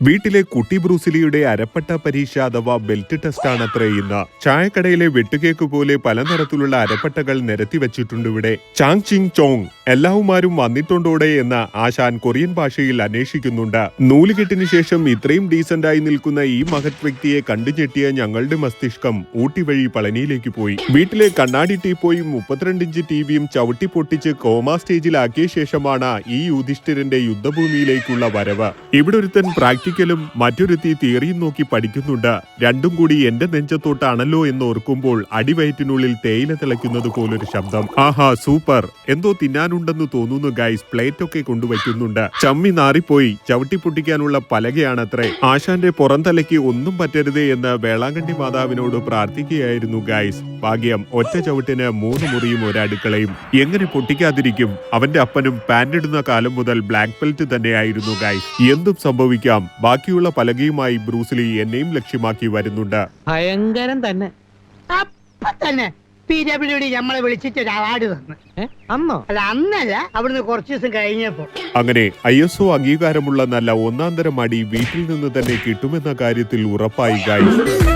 വീട്ടിലെ കുട്ടി ബ്രൂസിലിയുടെ അരപ്പട്ട പരീക്ഷ അഥവാ ബെൽറ്റ് ടെസ്റ്റ് അത്ര ഇന്ന്. ചായക്കടയിലെ വെട്ടുകേക്ക് പോലെ പലതരത്തിലുള്ള നിറത്തിലുള്ള അരപ്പട്ടകൾ നിരത്തി വെച്ചിട്ടുണ്ട് ഇവിടെ. ചാങ് ചിങ് ചോങ് എല്ലാവുമാരും വന്നിട്ടുണ്ടോടെ എന്ന് ആശാൻ കൊറിയൻ ഭാഷയിൽ അന്വേഷിക്കുന്നുണ്ട്. നൂലുകെട്ടിന് ശേഷം ഇത്രയും ഡീസന്റായി നിൽക്കുന്ന ഈ മഹത് വ്യക്തിയെ കണ്ടു ഞെട്ടിയ ഞങ്ങളുടെ മസ്തിഷ്കം ഊട്ടി വഴി പളനിയിലേക്ക് പോയി. വീട്ടിലെ കണ്ണാടി ടീപ്പോയും മുപ്പത്തിരണ്ട് ഇഞ്ച് ടിവിയും ചവിട്ടി പൊട്ടിച്ച് കോമ സ്റ്റേജിലാക്കിയ ശേഷമാണ് ഈ യുധിഷ്ഠിരന്റെ യുദ്ധഭൂമിയിലേക്കുള്ള വരവ്. ഇവിടെ ഒരുത്തൻ പ്രാക്ടിക്കലും മറ്റൊരുത്തി തിയറിയും നോക്കി പഠിക്കുന്നുണ്ട്. രണ്ടും കൂടി എന്റെ നെഞ്ചത്തോട്ടാണല്ലോ എന്ന് ഓർക്കുമ്പോൾ അടിവയറ്റിനുള്ളിൽ തേയില തിളയ്ക്കുന്നത് പോലൊരു ശബ്ദം. ആഹാ സൂപ്പർ. എന്തോ തിന്നാനുണ്ടെന്ന് തോന്നുന്നു ഗൈസ് പ്ലേറ്റ് ഒക്കെ കൊണ്ടുവയ്ക്കുന്നുണ്ട്. ചമ്മി നാറിപ്പോയി. ചവിട്ടി പൊട്ടിക്കാനുള്ള പലകയാണത്രേ. ആശാന്റെ പുറംതലയ്ക്ക് ഒന്നും പറ്റരുതേ എന്ന് വേളാങ്കണ്ണി മാതാവിനോട് പ്രാർത്ഥിക്കുകയായിരുന്നു ഗൈസ് ഭാഗ്യം ഒറ്റ ചവിട്ടിന് മൂന്ന് മുറിയും ഒരടുക്കളയും എങ്ങനെ പൊട്ടിക്കാതിരിക്കും? അവന്റെ അപ്പനും പാന്റ് ഇടുന്ന കാലം മുതൽ ബ്ലാക്ക് ബെൽറ്റ് തന്നെയായിരുന്നു ഗൈസ് എന്തും സംഭവിക്കാം. ബാക്കിയുള്ള പലകയുമായി ബ്രൂസ്ലി എന്നെയും ലക്ഷ്യമാക്കി വരുന്നുണ്ട്. ഭയങ്കരം തന്നെ. അപ്പൊ തന്നെ. പി ഡബ്ല്യു ഡി നമ്മളെ വിളിച്ചിട്ട് ഒരു അവാർഡ് തന്നു. അന്നോ? അല്ല അന്നല്ല അവിടുന്ന് കുറച്ച് ദിവസം കഴിഞ്ഞപ്പോ. അങ്ങനെ ഐ എസ് ഒ അംഗീകാരമുള്ള നല്ല ഒന്നാം തരം അടി വീട്ടിൽ നിന്ന് തന്നെ കിട്ടുമെന്ന കാര്യത്തിൽ ഉറപ്പായി ഗൈസ്